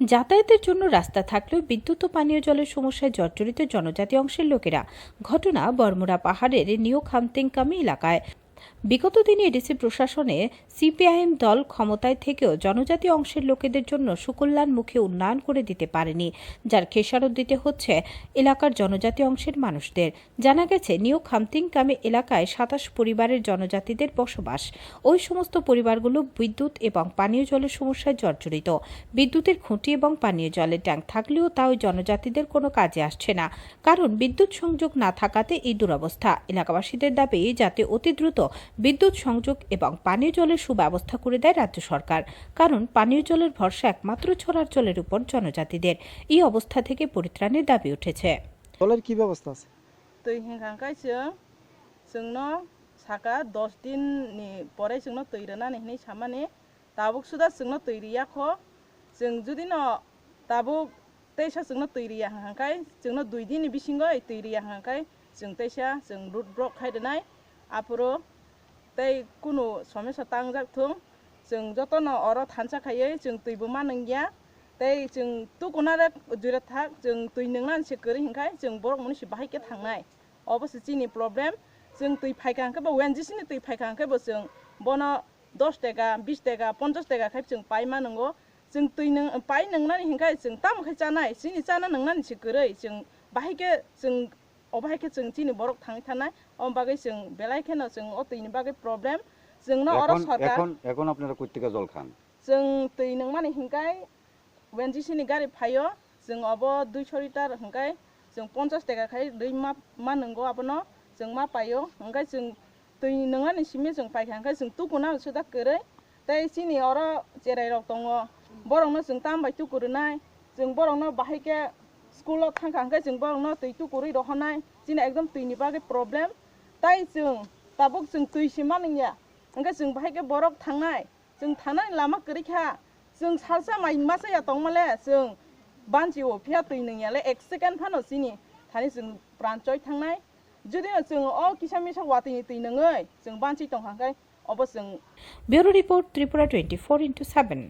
যাতায়াতের জন্য রাস্তা থাকলেও বিদ্যুৎ ও পানীয় জলের সমস্যায় জর্জরিত জনজাতি অংশের লোকেরা। ঘটনা বর্মরা পাহাড়ের নিউ খামতেংকামি এলাকায়। বিগত দিনে এডিসি প্রশাসনে সিপিআইএম দল ক্ষমতায় থেকেও জনজাতি অংশের লোকেদের জন্য সুকল্যাণমুখী উন্নয়ন করে দিতে পারেনি, যার খেসারত দিতে হচ্ছে এলাকার জনজাতি অংশের মানুষদের। জানা গেছে, নিউ খামতিংকামে এলাকায় সাতাশ পরিবারের জনজাতিদের বসবাস। ওই সমস্ত পরিবারগুলো বিদ্যুৎ এবং পানীয় জলের সমস্যায় জর্জরিত। বিদ্যুতের খুঁটি এবং পানীয় জলের ট্যাঙ্ক থাকলেও তা ওই জনজাতিদের কোনো কাজে আসছে না। কারণ বিদ্যুৎ সংযোগ না থাকাতে এই দুরবস্থা। এলাকাবাসীদের দাবি, যাতে অতি দ্রুত বিদ্যুৎ সংযোগ এবং পানীয় জলের সুব্যবস্থা করে দেয় রাজ্য সরকার কারণ পানীয় জলের ভরসা একমাত্র ছড়ার জলের উপর জনজাতিদের এই অবস্থা থেকে পরিত্রাণের দাবি উঠেছে জলের কি ব্যবস্থা আছে दै हेंखांखायसो जोंनो साका दस दिननि परे जोंनो दै रोनानै हनै सामाने दाबुक सुदा जोंनो दै रियाख जों जुदि न दाबुक दैसा जोंनो दै रिया हांखाय जोंनो दुइ दिननि बिसिंगो दै रिया हांखाय जों दैसा जों root book खायदोनाय आपुरो tei kuno some satang jak thung jeng joto no oro thansa khaiye jeng tuibu manangya tei jeng tu kuna re jure thak jeng tui ningnan se kari muốn jeng borok cái thằng này, ở thangnai obose chini problem chừng tùy phải càng cái bộ quen gì xin tùy phải jeng tui phaikan ke ba wen jisini tui phaikan ke bo jeng bono 10 taka 20 taka 50 taka khai jeng pai manango jeng tui ning pai ningnan hinkai jeng tam khai chanai sini chana ningnan si kari jeng bahai cái, jeng अबाहायके जों जोंनि बर'क थाङै थानाय अ बागै जों बेलायखेनो जों अ दैनि बागै problem जोंनो अर এখন सरकार এখন এখন আপনারা কোথেকে জল খান जों दै नों माने हिंखाय वेनजिसिनि गारि फायो जों अब दुइस' लिटार हिंखाय जों पन्सास टेकाखाय दै मा मा नंगौ आबनो जों मा पायो हिंखाय जों दै नोङा निसिमि जों पायखांखाय जों तुकुना सुदा गोरै दै सिनि अर जेराय रक दङ बरंनो जों तामबाय तुकुरुनाय जों बरंनो बाहायके স্কুলত থাকাঙ্কে যোনবা অন্য তৈতু করে রহনাই জিনা একদম তৈনি বাকে প্রবলেম তাই যোন তাবক যোন তৈসিমা নিয়া ওকে যোন বাহাইকে বরক থাকাই যোন থানাই লামা করিখা যোন সারসা মাইমা সাইয়া দংমালে যোন বানজি অফিয়া তৈ নিয়ালে এক সেকেন্ড ফানো চিনি থানি যোন ব্রাঞ্চই থাকাই যদি যোন অ কিসা মিসা ওয়াতিনি তৈ নই যোন বানজি দংহাঙ্কাই অবশ্য bureau report Tripura twenty four into seven